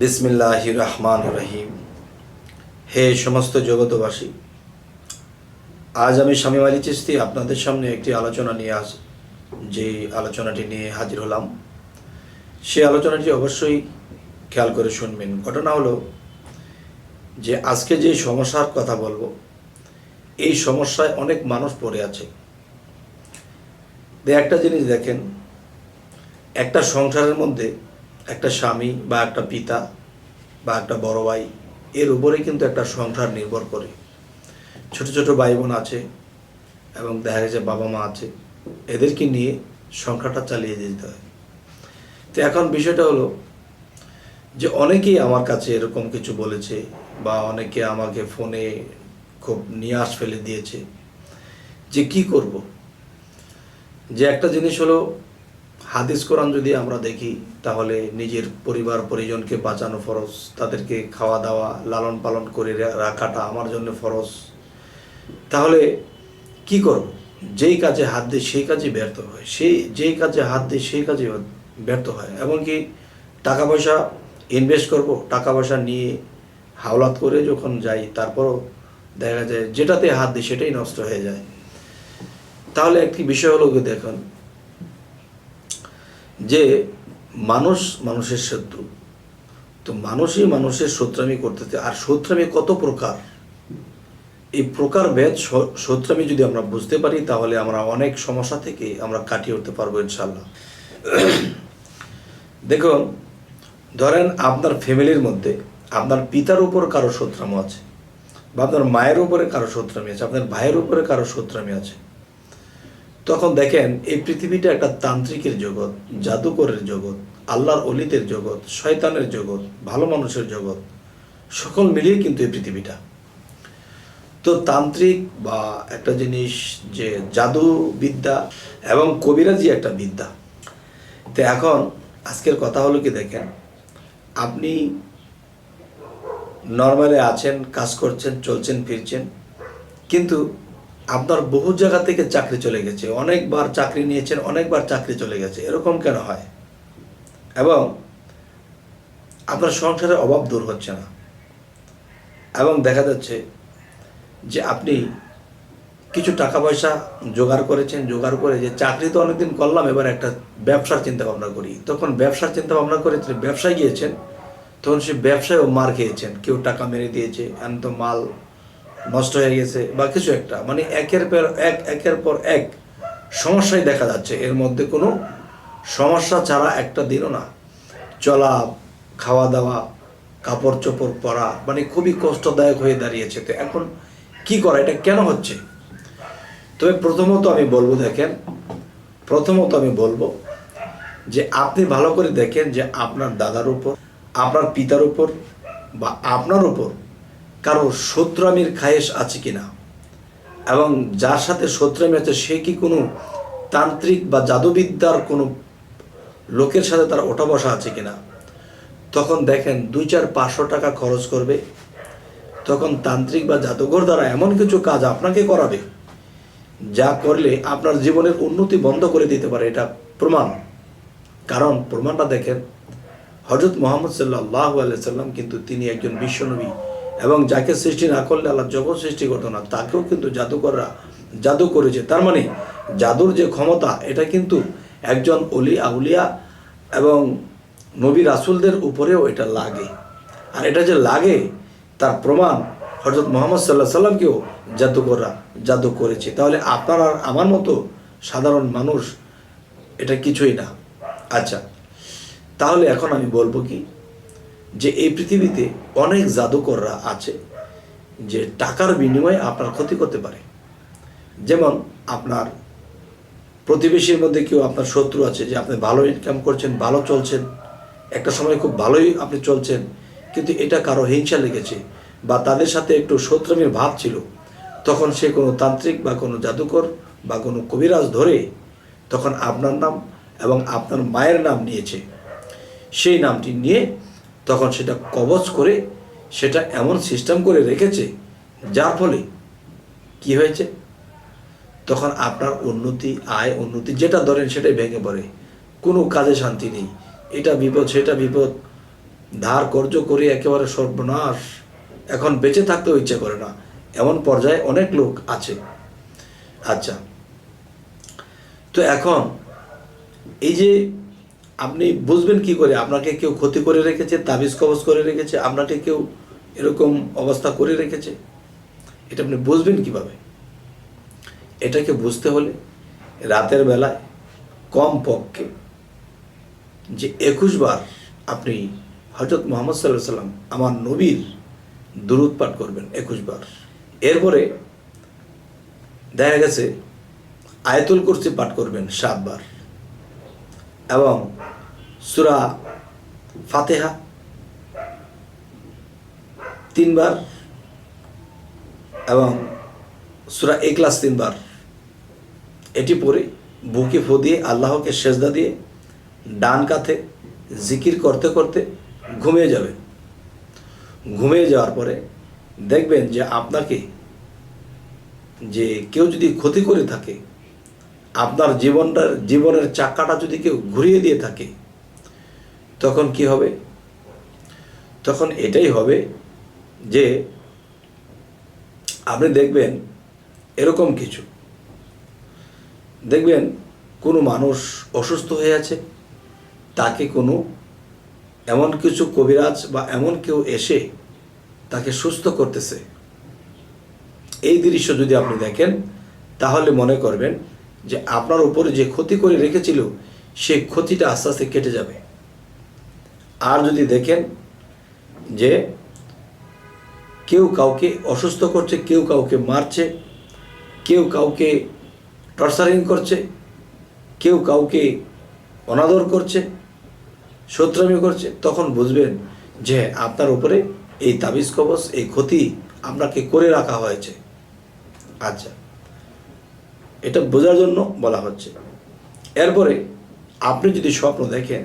বিসমিল্লাহ রহমান রহিম। হে সমস্ত জগতবাসী আজ আমি স্বামী আলী চিস্তি আপনাদের সামনে একটি আলোচনা নিয়ে আস যে আলোচনাটি নিয়ে হাজির হলাম সেই আলোচনাটি অবশ্যই খেয়াল করে শুনবেন। ঘটনা হলো যে আজকে যে সমস্যার কথা বলব, এই সমস্যায় অনেক মানুষ পড়ে আছে। একটা জিনিস দেখেন, একটা সংসারের মধ্যে একটা স্বামী বা একটা পিতা বা একটা বড় ভাই, এর উপরে কিন্তু একটা সংসার নির্ভর করে। ছোট ছোট ভাই বোন আছে এবং দেখা গেছে বাবা মা আছে, এদেরকে নিয়ে সংখ্যাটা চালিয়ে যেতে হয়। তো এখন বিষয়টা হলো যে অনেকেই আমার কাছে এরকম কিছু বলেছে বা অনেকে আমাকে ফোনে খুব নিয়াস ফেলে দিয়েছে যে কি করব? যে একটা জিনিস হলো হাদিস কোরআন যদি আমরা দেখি, তাহলে নিজের পরিবার, পরিজনকে বাঁচানো ফরজ, তাদেরকে খাওয়া দাওয়া, লালন পালন করে রাখাটা আমার জন্য ফরজ। তাহলে কি করব? যেই কাজে হাত দিই সেই কাজে ব্যর্থ হয়। সেই যেই কাজে হাত দিই সেই কাজে ব্যর্থ হয়। এমনকি টাকা পয়সা ইনভেস্ট করব, টাকা পয়সা নিয়ে হাওলাত করে যখন যাই, তারপরও দেখা যায় যেটাতে হাত দিই সেটাই নষ্ট হয়ে যায়। তাহলে একটি বিষয় হলো দেখুন যে মানুষ মানুষের শত্রু তো মানুষই মানুষের শত্রামি করতেছে। আর শত্রামি কত প্রকার? এই প্রকার ভেদ শত্রামি যদি আমরা বুঝতে পারি, তাহলে আমরা অনেক সমস্যা থেকে আমরা কাটিয়ে উঠতে পারব ইনশাল্লাহ দেখুন, ধরেন আপনার ফ্যামিলির মধ্যে আপনার পিতার উপর কারও শত্রামি আছে বা আপনার মায়ের উপরে কারও শত্রামি আছে, আপনার ভাইয়ের উপরে কারও শত্রামি আছে। তখন দেখেন, এই পৃথিবীটা একটা তান্ত্রিকের জগৎ, জাদুকরের জগৎ, আল্লাহর অলিতের জগৎ, শয়তানের জগৎ, ভালো মানুষের জগৎ, সকল মিলিয়ে কিন্তু এই পৃথিবীটা। তো তান্ত্রিক বা একটা জিনিস যে জাদু বিদ্যা এবং কবিরাজি একটা বিদ্যা। তো এখন আজকের কথা হলো কি দেখেন, আপনি নর্মালে আছেন, কাজ করছেন, চলছেন, ফিরছেন, কিন্তু আপনার বহু জায়গা থেকে চাকরি চলে গেছে, অনেকবার চাকরি নিয়েছেন, অনেকবার চাকরি চলে গেছে, এরকম কেন হয়? এবং আপনার সংসারের অভাব দূর হচ্ছে না। এবং দেখা যাচ্ছে যে আপনি কিছু টাকা পয়সা জোগাড় করেছেন, জোগাড় করে যে চাকরি তো অনেকদিন করলাম, এবার একটা ব্যবসার চিন্তা ভাবনা করি। তখন ব্যবসার চিন্তা ভাবনা করে ব্যবসায় গিয়েছেন, তখন সে ব্যবসায়ও মার খেয়েছেন। কেউ টাকা মেরে দিয়েছে এন তো মাল নষ্ট হয়ে গেছে বা কিছু একটা। মানে একের পর এক, একের পর এক সমস্যাই দেখা যাচ্ছে। এর মধ্যে কোনো সমস্যা ছাড়া একটা দিনও না। চলা খাওয়া দাওয়া কাপড় চোপড় পরা মানে খুবই কষ্টদায়ক হয়ে দাঁড়িয়েছে। তো এখন কি করা, এটা কেন হচ্ছে? তবে প্রথমত আমি বলব, দেখেন, প্রথমত আমি বলব যে আপনি ভালো করে দেখেন যে আপনার দাদার উপর, আপনার পিতার উপর বা আপনার উপর কারও শত্রামির খায়েশ আছে কিনা? এবং যার সাথে শত্রামি আছে, সে কি কোনো তান্ত্রিক বা জাদুবিদ্যার কোনো লোকের সাথে তার ওঠা বসা আছে কিনা? তখন দেখেন দুই চার পাঁচশো টাকা খরচ করবে। তখন তান্ত্রিক বা জাদুঘর দ্বারা এমন কিছু কাজ আপনাকে করাবে, যা করলে আপনার জীবনের উন্নতি বন্ধ করে দিতে পারে, এটা প্রমাণ। কারণ প্রমাণটা দেখেন হজরত মোহাম্মদ সাল্লাহ সাল্লাম কিন্তু তিনি একজন বিশ্বনবী। এবং যাকে সৃষ্টি না করলে আল্লাহ জগৎ সৃষ্টি করতো না, তাকেও কিন্তু জাদুকররা জাদু করেছে। তার মানে জাদুর যে ক্ষমতা, এটা কিন্তু একজন অলি আউলিয়া এবং নবী রাসুলদের উপরেও এটা লাগে। আর এটা যে লাগে, তার প্রমাণ হজরত মোহাম্মদ সাল্লাহ সাল্লামকেও জাদুকররা জাদু করেছে। তাহলে আপনার আর আমার মতো সাধারণ মানুষ এটা কিছুই না। আচ্ছা তাহলে এখন আমি বলব কি যে এই পৃথিবীতে অনেক জাদুকররা আছে যে টাকার বিনিময়ে আপনার ক্ষতি করতে পারে। যেমন আপনার প্রতিবেশীর মধ্যে কেউ আপনার শত্রু আছে যে আপনি ভালো ইনকাম করছেন, ভালো চলছেন, একটা সময় খুব ভালোই আপনি চলছেন, কিন্তু এটা কারও হিংসা লেগেছে বা তাদের সাথে একটু শত্রুমির ভাব ছিল, তখন সে কোনো তান্ত্রিক বা কোনো জাদুকর বা কোনো কবিরাজ ধরে তখন আপনার নাম এবং আপনার মায়ের নাম নিয়েছে। সেই নামটি নিয়ে তখন সেটা কবচ করে সেটা এমন সিস্টেম করে রেখেছে, যার ফলে কি হয়েছে? তখন আপনার উন্নতি, আয় উন্নতি যেটা ধরেন সেটাই ভেঙে পড়ে। কোনো কাজে শান্তি নেই। এটা বিপদ, সেটা বিপদ। ধার কর্য করে একেবারে সর্বনাশ। এখন বেঁচে থাকতেও ইচ্ছে করে না। এমন পর্যায়ে অনেক লোক আছে। আচ্ছা। তো এখন এই যে আপনি বুঝবেন কি করে? আপনাকে কেউ ক্ষতি করে রেখেছে, তাবিজ কবজ করে রেখেছে, আপনাকে কেউ এরকম অবস্থা করে রেখেছে? এটা আপনি বুঝবেন কীভাবে? এটাকে বুঝতে হলে রাতের বেলায় কম পক্ষে যে একুশ বার আপনি হজরত মোহাম্মদ সাল্লাহ সাল্লাম, আমার নবীর দুরুদ পাঠ করবেন একুশ বার। এরপরে দেখা গেছে আয়তুল কুরসি পাঠ করবেন সাতবার এবং সুরা ফাতেহা তিনবার এবং সুরা এক্লাস তিনবার। এটি পরে বুকে ফো দিয়ে, আল্লাহকে সেজদা দিয়ে, ডান কাঁধে জিকির করতে করতে ঘুমিয়ে যাবে। ঘুমিয়ে যাওয়ার পরে দেখবেন যে আপনাকে যে কেউ যদি ক্ষতি করে থাকে আপনার জীবনটার জীবনের চাকাটা যদি কেউ ঘুরিয়ে দিয়ে থাকে, তখন কি হবে? তখন এটাই হবে যে আপনি দেখবেন এরকম কিছু। দেখবেন কোনো মানুষ অসুস্থ হয়ে আছে, তাকে কোনো এমন কিছু কবিরাজ বা এমন কেউ এসে তাকে সুস্থ করতেছে। এই দৃশ্য যদি আপনি দেখেন, তাহলে মনে করবেন যে আপনার উপরে যে ক্ষতি করে রেখেছিল, সে ক্ষতিটা আস্তে আস্তে কেটে যাবে। আর যদি দেখেন যে কেউ কাউকে অসুস্থ করছে, কেউ কাউকে মারছে, কেউ কাউকে টর্চারিং করছে, কেউ কাউকে অনাদর করছে শত্রামি করছে, তখন বুঝবেন যে আপনার উপরে এই তাবিজ কবচ, এই ক্ষতি আপনাকে করে রাখা হয়েছে। আচ্ছা। এটা বোঝার জন্য বলা হচ্ছে। এরপরে আপনি যদি স্বপ্ন দেখেন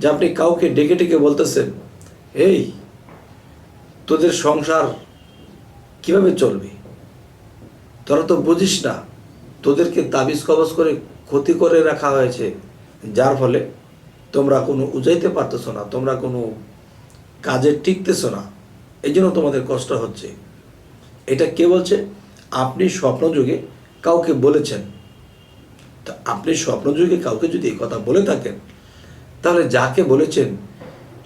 যে আপনি কাউকে ডেকে ডেকে বলতেছেন এই তোদের সংসার কীভাবে চলবে? তোরা তো বুঝিস না, তোদেরকে তাবিজ কবজ করে ক্ষতি করে রাখা হয়েছে। যার ফলে তোমরা কোনো উজাইতে পারতেছো না, তোমরা কোনো কাজে টিকতেছো না। এই জন্য তোমাদের কষ্ট হচ্ছে। এটা কে বলছে? আপনি স্বপ্নযুগে কাউকে বলেছেন, তা আপনি স্বপ্নযুগে কাউকে যদি এই কথা বলে থাকেন, তাহলে যাকে বলেছেন,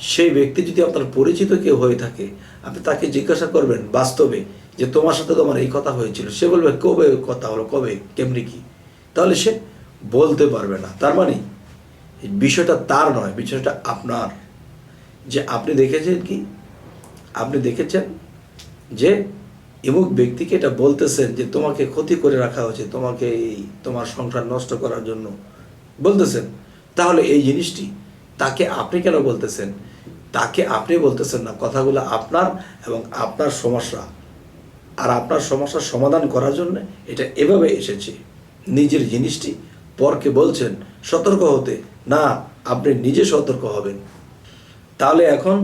সেই ব্যক্তি যদি আপনার পরিচিত কেউ হয়ে থাকে, আপনি তাকে জিজ্ঞাসা করবেন বাস্তবে যে তোমার সাথে তোমার এই কথা হয়েছিল। সে বলবে, কবে কথা হলো, কবে, কেমনি কি? তাহলে সে বলতে পারবে না। তার মানে বিষয়টা তার নয়, বিষয়টা আপনার। যে আপনি দেখেছেন কি? আপনি দেখেছেন যে এমুক ব্যক্তিকে এটা বলতেছেন যে তোমাকে ক্ষতি করে রাখা হয়েছে, তোমাকে এই তোমার সংসার নষ্ট করার জন্য। বলতেছেন, তাহলে এই জিনিসটি তাকে আপনি কেন বলতেছেন? তাকে আপনি বলতেছেন না, কথাগুলো আপনার এবং আপনার সমস্যা। আর আপনার সমস্যার সমাধান করার জন্য এটা এভাবে এসেছে। নিজের জিনিসটি পরকে বলছেন, সতর্ক হতে। না, আপনি নিজে সতর্ক হবেন। তাহলে এখন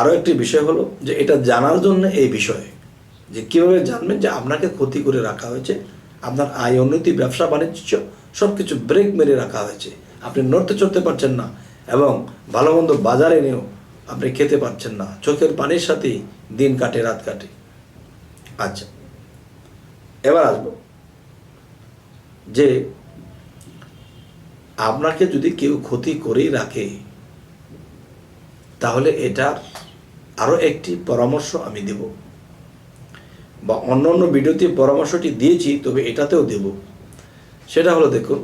আরও একটি বিষয় হলো যে এটা জানার জন্য এই বিষয়ে যে কীভাবে জানবেন যে আপনাকে ক্ষতি করে রাখা হয়েছে, আপনার আয় উন্নতি ব্যবসা, বাণিজ্য সব কিছু ব্রেক মেরে রাখা হয়েছে। আপনি নড়তে চড়তে পারছেন না এবং ভালো মন্দ বাজারে এনেও আপনি খেতে পারছেন না। চোখের পানির সাথেই দিন কাটে, রাত কাটে। আচ্ছা এবার আসব যে আপনাকে যদি কেউ ক্ষতি করেই রাখে, তাহলে এটার আরও একটি পরামর্শ আমি দেব। বা অন্য অন্য ভিডিওতে পরামর্শটি দিয়েছি, তবে এটাতেও দেব। সেটা হলো দেখুন,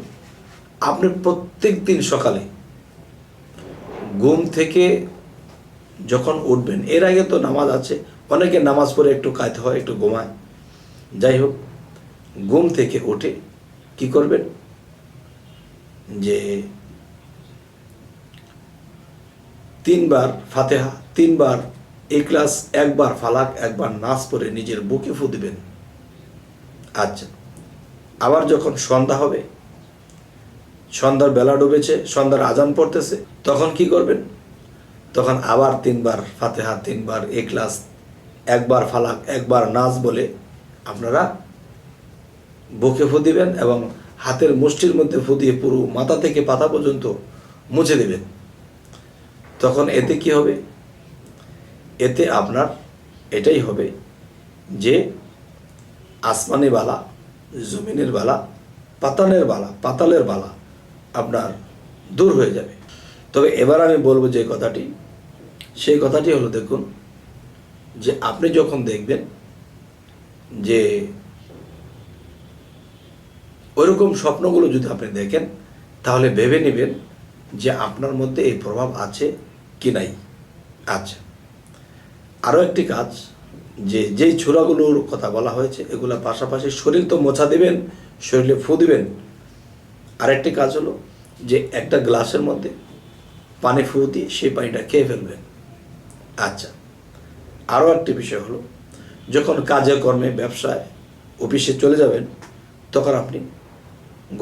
আপনি প্রত্যেক দিন সকালে ঘুম থেকে যখন উঠবেন, এর আগে তো নামাজ আছে, অনেকে নামাজ পড়ে একটু কায়তে হয়, একটু ঘুমায়। যাই হোক, ঘুম থেকে উঠে কি করবেন? যে তিনবার ফাতেহা, তিনবার এক্লাস একবার ফালাক, একবার নাচ পরে নিজের বুকে ফু দিবেন। আচ্ছা আবার যখন সন্ধ্যা হবে, সন্ধ্যার বেলা ডুবেছে, সন্ধ্যার আজান পড়তেছে, তখন কি করবেন? তখন আবার তিনবার ফাতেহা, তিনবার ক্লাস, একবার ফালাক, একবার নাচ বলে আপনারা বুকে ফু দিবেন এবং হাতের মুষ্টির মধ্যে ফু দিয়ে পুরো মাথা থেকে পাতা পর্যন্ত মুছে দেবেন। তখন এতে কি হবে? এতে আপনার এটাই হবে যে আসমানি বালা, জমিনের বালা, পাতালের বালা পাতালের বালা আপনার দূর হয়ে যাবে। তবে এবার আমি বলব যে কথাটি, সেই কথাটি হলো দেখুন যে আপনি যখন দেখবেন যে ওইরকম স্বপ্নগুলো যদি আপনি দেখেন, তাহলে ভেবে নেবেন যে আপনার মধ্যে এই প্রভাব আছে কি নাই। আচ্ছা। আরও একটি কাজ, যে যেই ছোড়াগুলোর কথা বলা হয়েছে, এগুলো পাশাপাশি শরীর তো মোছা দেবেন, শরীরে ফু দিবেন। আরেকটি কাজ হলো যে একটা গ্লাসের মধ্যে পানি ফু দিয়ে সেই পানিটা খেয়ে ফেলবেন। আচ্ছা আরও একটি বিষয় হলো, যখন কাজে কর্মে ব্যবসায় অফিসে চলে যাবেন, তখন আপনি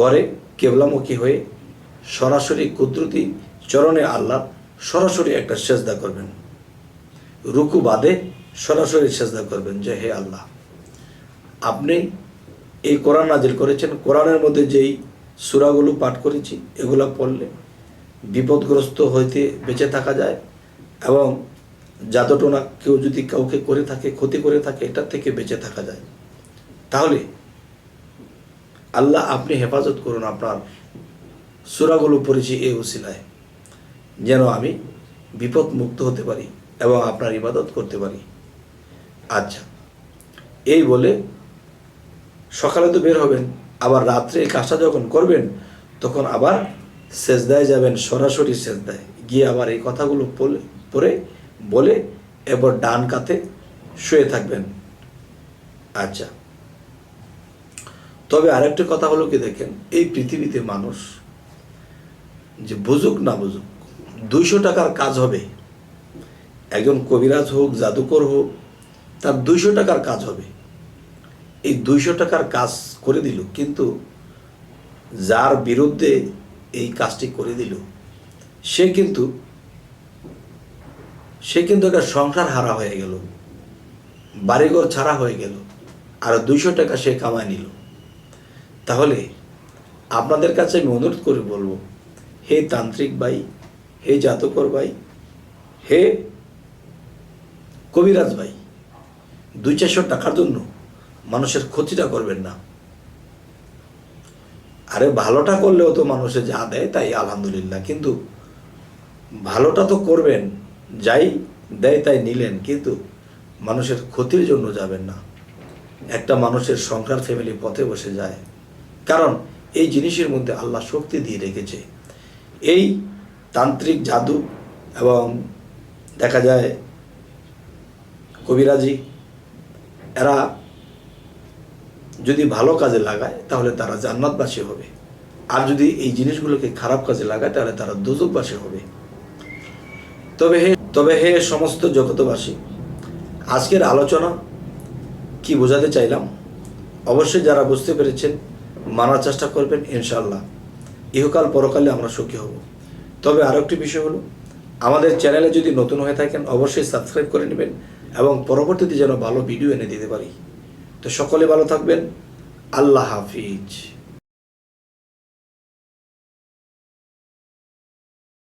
ঘরে কেবলামুখী হয়ে সরাসরি কুদরতি চরণে আল্লাহ সরাসরি একটা সেজদা করবেন। রুকু বাদে সরাসরি সেজদা করবেন যে হে আল্লাহ, আপনি এই কোরআন নাজিল করেছেন, কোরআনের মধ্যে যেই সুরাগুলো পাঠ করেছি, এগুলো পড়লে বিপদগ্রস্ত হইতে বেঁচে থাকা যায় এবং জাদুটোনা কেউ যদি কাউকে করে থাকে, ক্ষতি করে থাকে, এটার থেকে বেঁচে থাকা যায়। তাহলে আল্লাহ আপনি হেফাজত করুন আপনার সুরাগুলো পড়েছি এই উসিলায় যেন আমি বিপদ মুক্ত হতে পারি। এবং আপনার ইবাদত করতে পারি। আচ্ছা এই বলে সকালে তো বের হবেন, আবার রাত্রে এই কাজটা যখন করবেন, তখন আবার সেজদায় যাবেন, সরাসরি সেজদায়। গিয়ে আবার এই কথাগুলো পরে বলে এবার ডান কাতে শুয়ে থাকবেন। আচ্ছা তবে আরেকটা কথা হলো কি দেখেন, এই পৃথিবীতে মানুষ যে বুঝুক না বুঝুক, দুইশো টাকার কাজ হবে। একজন কবিরাজ হোক, জাদুকর হোক, তার দুইশো টাকার কাজ হবে। এই দুইশো টাকার কাজ করে দিল, কিন্তু যার বিরুদ্ধে এই কাজটি করে দিল, সে কিন্তু সে কিন্তু একটা সংসার হারা হয়ে গেল, বাড়িঘর ছাড়া হয়ে গেল, আর দুইশো টাকা সে কামায় নিল। তাহলে আপনাদের কাছে আমি অনুরোধ করে বলব, হে তান্ত্রিক ভাই, হে জাতকর ভাই, হে কবিরাজ ভাই, দুই চারশো টাকার জন্য মানুষের ক্ষতিটা করবেন না। আরে ভালোটা করলেও তো মানুষে যা দেয় তাই আলহামদুলিল্লাহ, কিন্তু ভালোটা তো করবেন, যাই দেয় তাই নিলেন, কিন্তু মানুষের ক্ষতির জন্য যাবেন না। একটা মানুষের সংসার ফ্যামিলি পথে বসে যায়। কারণ এই জিনিসের মধ্যে আল্লাহ শক্তি দিয়ে রেখেছে। এই তান্ত্রিক জাদু এবং দেখা যায় কবিরাজি, এরা যদি ভালো কাজে লাগায়, তাহলে তারা জান্নাতবাসী হবে। আর যদি এই জিনিসগুলোকে খারাপ কাজে লাগায়, তাহলে তারা দুজকবাসী হবে। তবে হে তবে হে সমস্ত জগতবাসী, আজকের আলোচনা কি বোঝাতে চাইলাম? অবশ্যই যারা বুঝতে পেরেছেন, মানার চেষ্টা করবেন ইনশাল্লাহ ইহকাল পরকালে আমরা সুখী হব। তবে আরও একটি বিষয় হলো, আমাদের চ্যানেলে যদি নতুন হয়ে থাকেন, অবশ্যই সাবস্ক্রাইব করে নেবেন। এবং পরবর্তীতে যেন ভালো ভিডিও এনে দিতে পারি। তো সকলে ভালো থাকবেন। আল্লাহ হাফিজ।